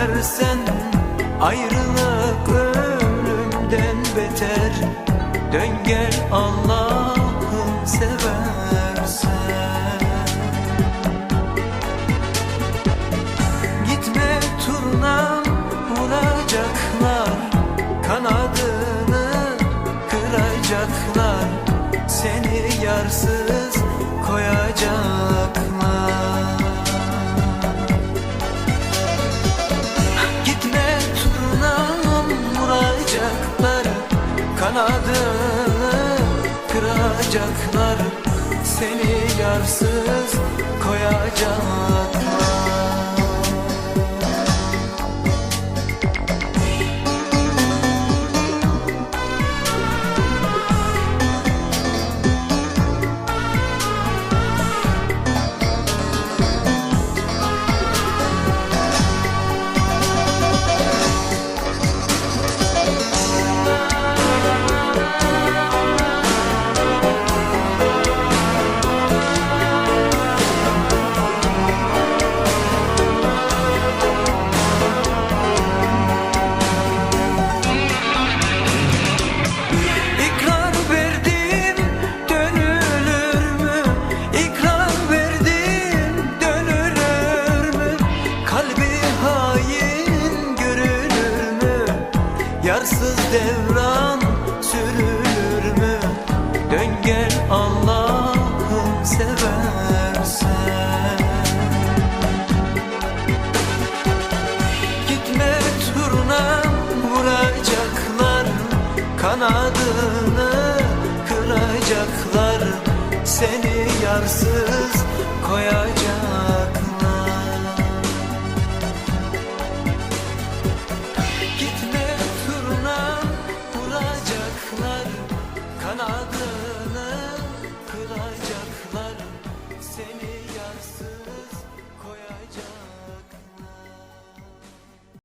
seversen Ayrılık ölümden beter. Dön gel Allah'ım seversen kıracaklar Seni yarsız koyacaklar Yarsız devran sürülür mü? Dön gel Allah'ım seversen Gitme turna vuracaklar Kanadını kıracaklar Seni yarsız